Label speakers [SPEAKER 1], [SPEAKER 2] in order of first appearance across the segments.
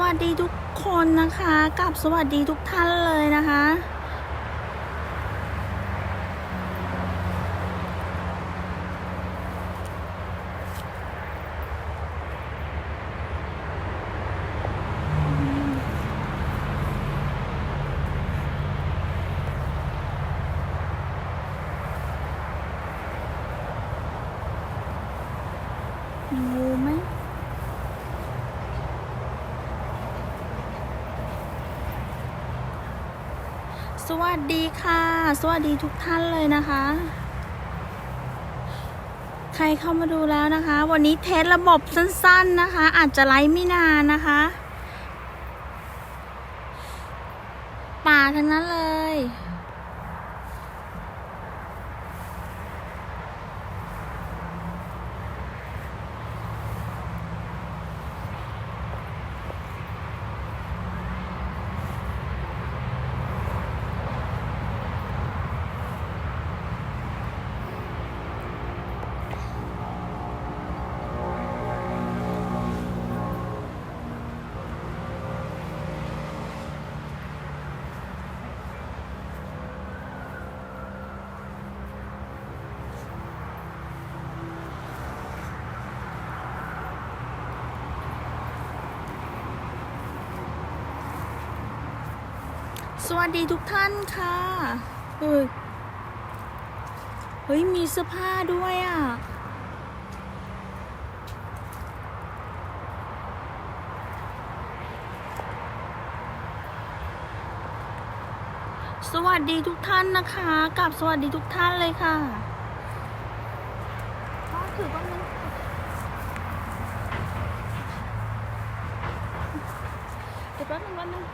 [SPEAKER 1] วัสดีทุกคนนะคะ กับสวัสดีทุกท่านเลยนะคะ มีงูไหม สวัสดีค่ะ สวัสดีทุกท่านเลยนะคะ ใครเข้ามาดูแล้วนะคะ วันนี้เทสระบบสั้น ๆนะคะ อาจจะไลฟ์ไม่นานนะคะ ป่าทั้งนั้นเลย สวัสดีทุกท่านค่ะเฮ้ยเฮ้ย มีเสื้อผ้าด้วยอะ สวัสดีทุกท่านนะคะกับสวัสดีทุกท่านเลยค่ะถือว่ามันเดี๋ยวแป๊บนึงแป๊บนึง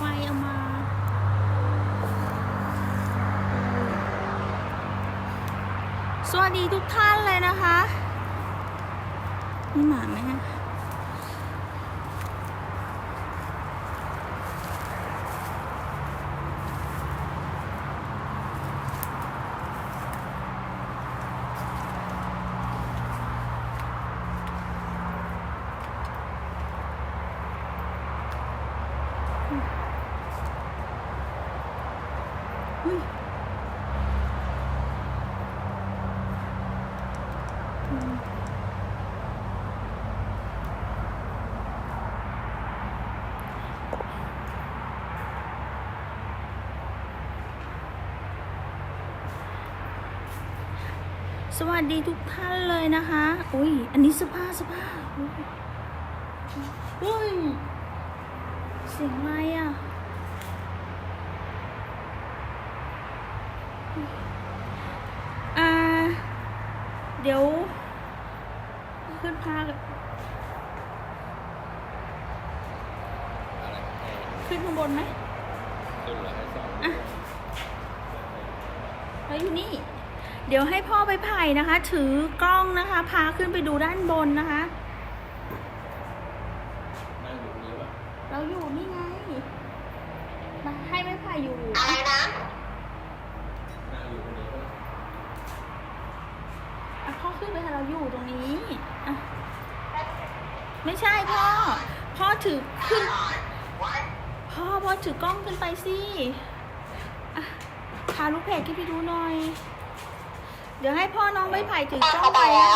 [SPEAKER 1] ไฟเอามา ส วัสดีทุกท่านเลยนะคะ นี่หมาไหมฮะ สวัสดีทุกท่านเลยนะคะ อุ้ย อันนี้เสื้อผ้าเสื้อผ้าอุ้ยอุ้ย เสียงอะไรอะ อ่า เดี๋ยว ขึ้นพาขึ้นข้างบนไหม
[SPEAKER 2] ขึ้นเหรอให้สอง
[SPEAKER 1] อะแล้วอยู่นี่ เดี๋ยวให้พ่อไปไผ่นะคะ ถือกล้องนะคะ พาขึ้นไปดูด้านบนนะคะ
[SPEAKER 2] นั่งอยู่นี่วะ
[SPEAKER 1] เราอยู่นี่ไงมาให้ไม้ไผ่ายอยู่
[SPEAKER 3] อะไรนะ
[SPEAKER 2] นั่งอยู่คนเดียว
[SPEAKER 1] อะพ่อขึ้นไปให้เราอยู่ตรงนี้อะไม่ใช่พ่อ พ่อถือขึ้น พ่อพ่อถือกล้องขึ้นไปสิอะพาลูกเพจขึ้นไปดูหน่อย เดี๋ยวให้พ่อน้องใบไผ่ถือกล้องไปนะ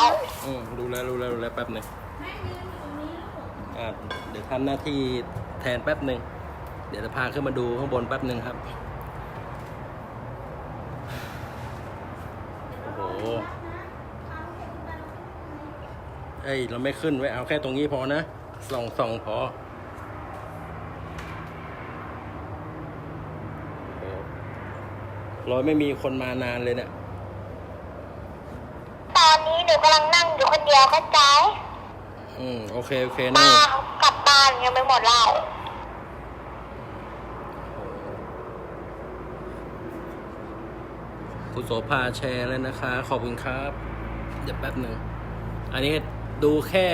[SPEAKER 2] อืมดูแลดูแลดูแลแป๊บหนึ่ง
[SPEAKER 1] แม่ยืนอยู่ตรงนี้ลูก
[SPEAKER 2] อ่าเดี๋ยวทำหน้าที่แทนแป๊บหนึ่งเดี๋ยวจะพาขึ้นมาดูข้างบนแป๊บหนึ่งครับ โอ้โหเอ้ยเราไม่ขึ้นไว้เอาแค่ตรงนี้พอนะส่องส่องพอโอ้โหร้อยไม่มีคนมานานเลยเนี่ย
[SPEAKER 3] ตอนนี้หนูกำลังนั่งอยู่ คนเดียวเข้าใจ
[SPEAKER 2] อืม โอเค โอเคนั่
[SPEAKER 3] ป้างกลับบ้านยังไม่หมดเหล้า
[SPEAKER 2] คุณโสภาแชร์แล้วนะคะ ขอบคุณครับ เดี๋ยวแป๊บหนึ่ง อันนี้ดูแค่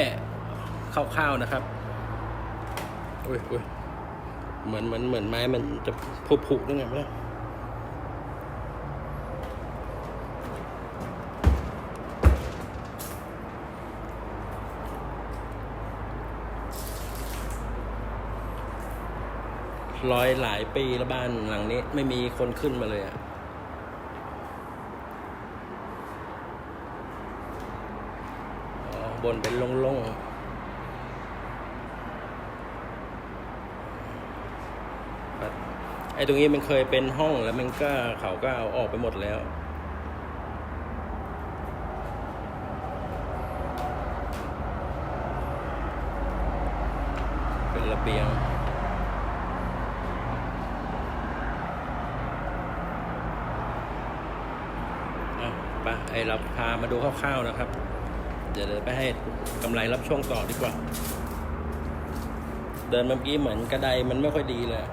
[SPEAKER 2] คร่าวๆนะครับ อุ้ยอุ้ยเหมือนเหมือนเหมือนไม้มันจะผุผุด้วยไงไม่รู้ ร้อยหลายปีแล้วบ้านหลังนี้ ไม่มีคนขึ้นมาเลยอะบนเป็นโล่งๆไอ้ตรงนี้มันเคยเป็นห้องแล้วมันก็เขาก็เอาออกไปหมดแล้ว เป็นระเบียง อะไอเราพามาดูคร่าวๆนะครับ เดี๋ยวไปให้กำไรรับช่วงต่อดีกว่า เดินเมื่อกี้เหมือนกระไดมันไม่ค่อยดีเลย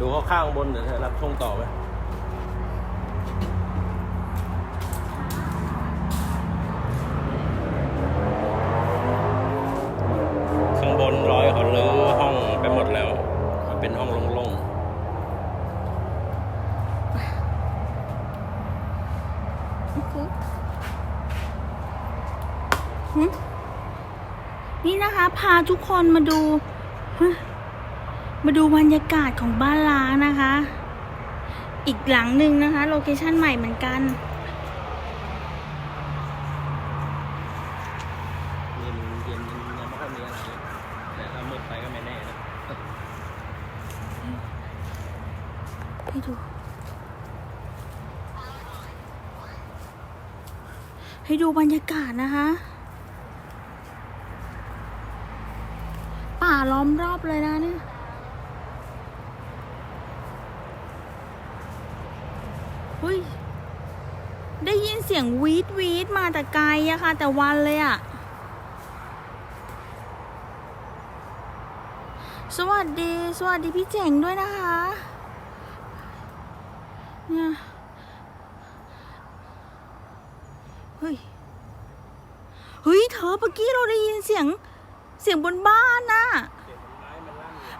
[SPEAKER 2] ดูคร่าวๆข้างบนเดี๋ยวจะรับช่วงต่อไหมา
[SPEAKER 1] ทุกคนมาดูฮะมาดูบรรยากาศของบ้านล้างนะคะ อีกหลังหนึ่งนะคะ โลเคชั่นใหม่เหมือนกัน
[SPEAKER 2] ๆเย็นเย็นยังไม่ค่อยมีอะไรแต่ถ้ามืดไปก็ไม่แน่นะ
[SPEAKER 1] ให้ดู ให้ดูบรรยากาศนะคะ ป่าล้อ มรอบเลยนะเนี่ยเฮ้ย ได้ยินเสียงวีดวีดมาแต่ไกลอะค่ะ แต่วันเลยอะสวัสดี สวัสดีพี่เจ๋งด้วยนะคะ เนี่ย เฮ้ย เฮ้ย เธอเมื่อกี้เราได้ยินเสียงเสียงบนบ้านน่ะ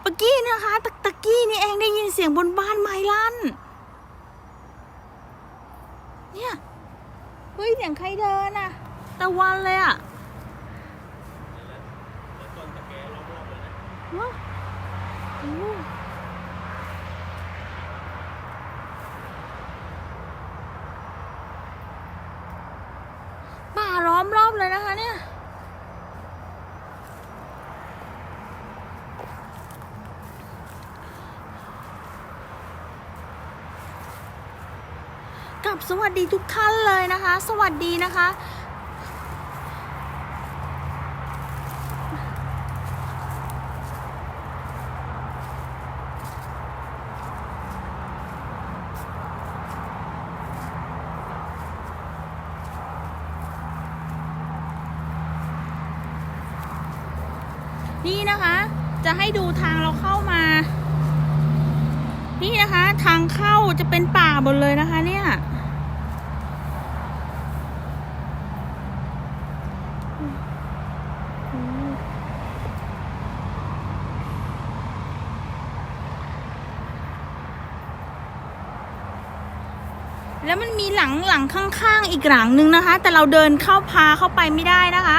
[SPEAKER 1] มื่อกี้นะคะตะตะกี้นี่เองได้ยินเสียงบนบ้านไม้ลั่น เนี่ย เฮ้ยเสียงใครเดินน่ะตะวันเลยอะ
[SPEAKER 2] ว้า
[SPEAKER 1] ป่าล้อมรอบเลยนะคะเนี่ย สวัสดีทุกท่านเลยนะคะ สวัสดีนะคะ นี่นะคะ จะให้ดูทางเราเข้ามา นี่นะคะ ทางเข้าจะเป็นป่าหมดเลยนะคะเนี่ย แล้วมันมีหลังหลังข้างๆ อีกหลังนึงนะคะ แต่เราเดินเข้าพาเข้าไปไม่ได้นะคะ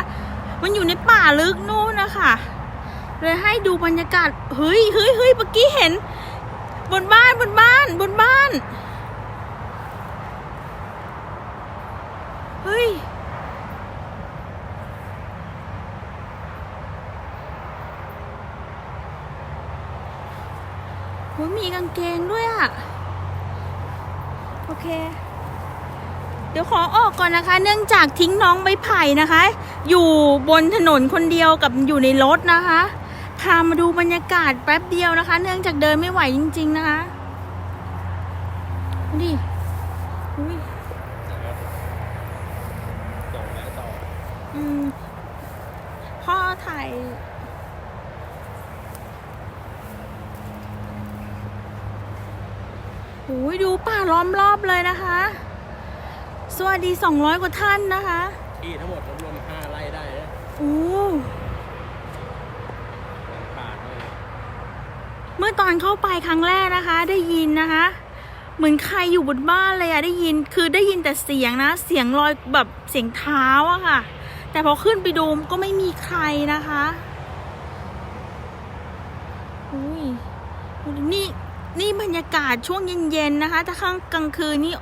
[SPEAKER 1] มันอยู่ในป่าลึกนู่นนะคะเลยให้ดูบรรยากาศเฮ้ยเฮ้ยเฮ้ยเมื่อกี้เห็น บนบ้านบนบ้านบนบ้านเฮ้ย หมีกางเกงด้วยอะโอเค เดี๋ยวขอออกก่อนนะคะ เนื่องจากทิ้งน้องใบไผ่นะคะ อยู่บนถนนคนเดียวกับอยู่ในรถนะคะพามาดูบรรยากาศแป๊บเดียวนะคะ เนื่องจากเดินไม่ไหวจริง ๆ นะคะดูดิอุ้ย
[SPEAKER 2] ส่งแล้วต่อ
[SPEAKER 1] อืมพ่อถ่ายโอ้ยดูป่า ล้อมรอบเลยนะคะ สวัสดี 200 กว่าท่านนะคะ
[SPEAKER 2] ที่ทั้งหมดรวมๆห้าไร่ได้เลย
[SPEAKER 1] โอ้
[SPEAKER 2] ขาดเลย
[SPEAKER 1] เมื่อตอนเข้าไปครั้งแรกนะคะ ได้ยินนะคะ เหมือนใครอยู่บนบ้านเลยอะได้ยินคือได้ยินแต่เสียงนะ เสียงลอยแบบเสียงเท้าอะค่ะ แต่พอขึ้นไปดูก็ไม่มีใครนะคะอุ้ยนี่ นี่บรรยากาศช่วงเย็นๆนะคะ ถ้าข้างกลางคืนนี่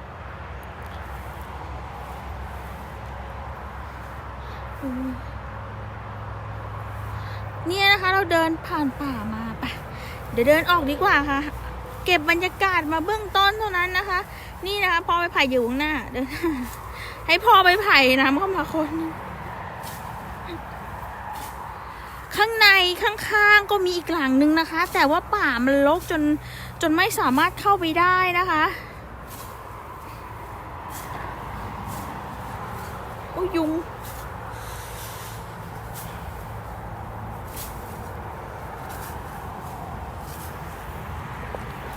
[SPEAKER 1] เนี่ยนะคะเราเดินผ่านป่ามาไปเดี๋ยวเดินออกดีกว่าค่ะ เก็บบรรยากาศมาเบื้องต้นเท่านั้นนะคะ นี่นะคะพอไปไผ่อยู่ข้างหน้าเดินให้พอไปไผ่นะเข้ามาคน ข้างในข้างๆก็มีอีกหลังนึงนะคะ แต่ว่าป่ามันรกจน นไม่สามารถเข้าไปได้นะคะโอ้ยยุง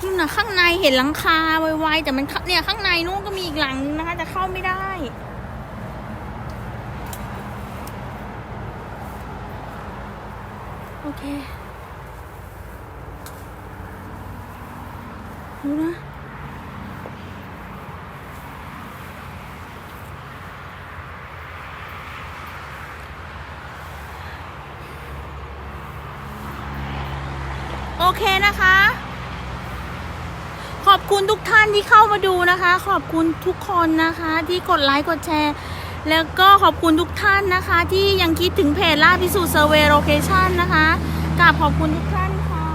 [SPEAKER 1] นู่นนะข้างในเห็นหลังคาไวๆแต่มันเนี่ยข้างในนู้นก็มีอีกหลังนึงนะคะ แต่เข้าไม่ได้โอเค ดูนะโอเคนะคะ ขอบคุณทุกท่านที่เข้ามาดูนะคะ ขอบคุณทุกคนนะคะ ที่กดไลค์กดแชร์ แล้วก็ขอบคุณทุกท่านนะคะ ที่ยังคิดถึงเพจล่าพิสูจน์เซอร์เวย์โลเคชันนะคะกราบขอบคุณทุกท่านค่ะ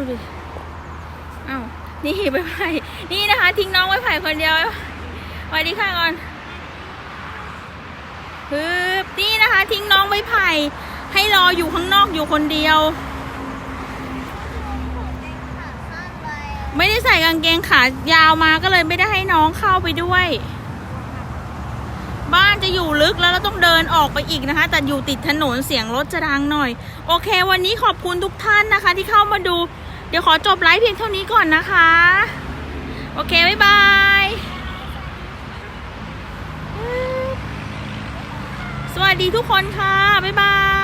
[SPEAKER 1] ดูดิอ้าวนี่ไปไผ่นี่นะคะ ทิ้งน้องไว้ไผ่คนเดียวสวัสดีค่ะก่อนฮึบนี่นะคะ ทิ้งน้องไม้ไผ่ให้รออยู่ข้างนอกอยู่คนเดียว ไม่ได้ใส่กางเกงขายาวมาก็เลยไม่ได้ให้น้องเข้าไปด้วย บ้านจะอยู่ลึกแล้วเราต้องเดินออกไปอีกนะคะ แต่อยู่ติดถนนเสียงรถจะดังหน่อย โอเค วันนี้ขอบคุณทุกท่านนะคะ ที่เข้ามาดู เดี๋ยวขอจบไลฟ์เพียงเท่านี้ก่อนนะคะ โอเค บ๊ายบายสวัสดีทุกคนค่ะ บ๊ายบาย